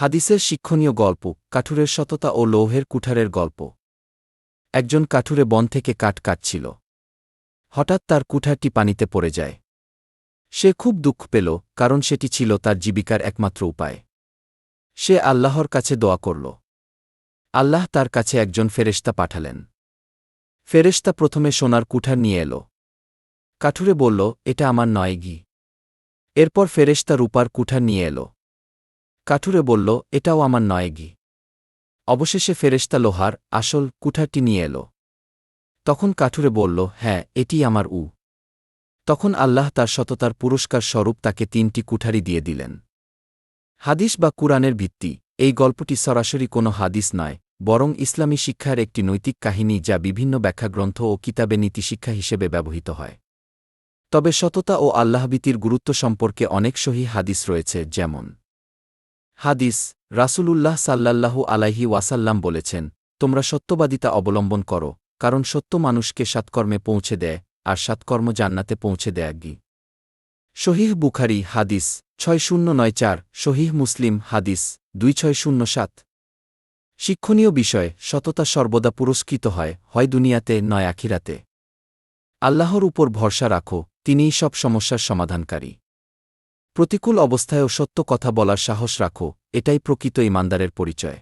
হাদিসের শিক্ষণীয় গল্প, কাঠুরের সততা ও লৌহের কুঠারের গল্প। একজন কাঠুরে বন থেকে কাঠ কাটছিল। হঠাৎ তার কুঠারটি পানিতে পড়ে যায়। সে খুব দুঃখ পেল, কারণ সেটি ছিল তার জীবিকার একমাত্র উপায়। সে আল্লাহর কাছে দোয়া করল। আল্লাহ তার কাছে একজন ফেরেশতা পাঠালেন। ফেরেশতা প্রথমে সোনার কুঠার নিয়ে এল। কাঠুরে বলল, এটা আমার নয় গি এরপর ফেরেশতা রূপার কুঠার নিয়ে এল। কাঠুরে বলল, এটাও আমার নয় গি অবশেষে ফেরেশতা লোহার আসল কুঠারটি নিয়ে এল। তখন কাঠুরে বলল হ্যাঁ এটি আমার উ। তখন আল্লাহ তার সততার পুরস্কার স্বরূপ তাকে তিনটি কুঠারি দিয়ে দিলেন। হাদিস বা কুরআনের ভিত্তি, এই গল্পটি সরাসরি কোনো হাদিস নয়, বরং ইসলামী শিক্ষার একটি নৈতিক কাহিনী যা বিভিন্ন ব্যাখ্যাগ্রন্থ ও কিতাবে নীতিশিক্ষা হিসেবে ব্যবহৃত হয়। তবে সততা ও আল্লাহবিতির গুরুত্ব সম্পর্কে অনেক সহি হাদিস রয়েছে, যেমন হাদিস, রাসূলুল্লাহ সাল্লাল্লাহু আলাইহি ওয়াসাল্লাম বলেছেন, তোমরা সত্যবাদিতা অবলম্বন করো, কারণ সত্য মানুষকে সৎকর্মে পৌঁছে দেয়, আর সৎকর্ম জান্নাতে পৌঁছে দেয় গি শহীহ বুখারি হাদিস ছয় শূন্য নয় চার শহীহ মুসলিম হাদিস, দুই ছয় শূন্য সাত। শিক্ষণীয় বিষয়, সততা সর্বদা পুরস্কৃত হয় হয় দুনিয়াতে, নয় আখিরাতে। আল্লাহর উপর ভরসা রাখো, তিনিই সব সমস্যার সমাধানকারী। প্রতিকূল অবস্থায়ও সত্য কথা বলার সাহস রাখো এটাই প্রকৃত ইমানদারের পরিচয়।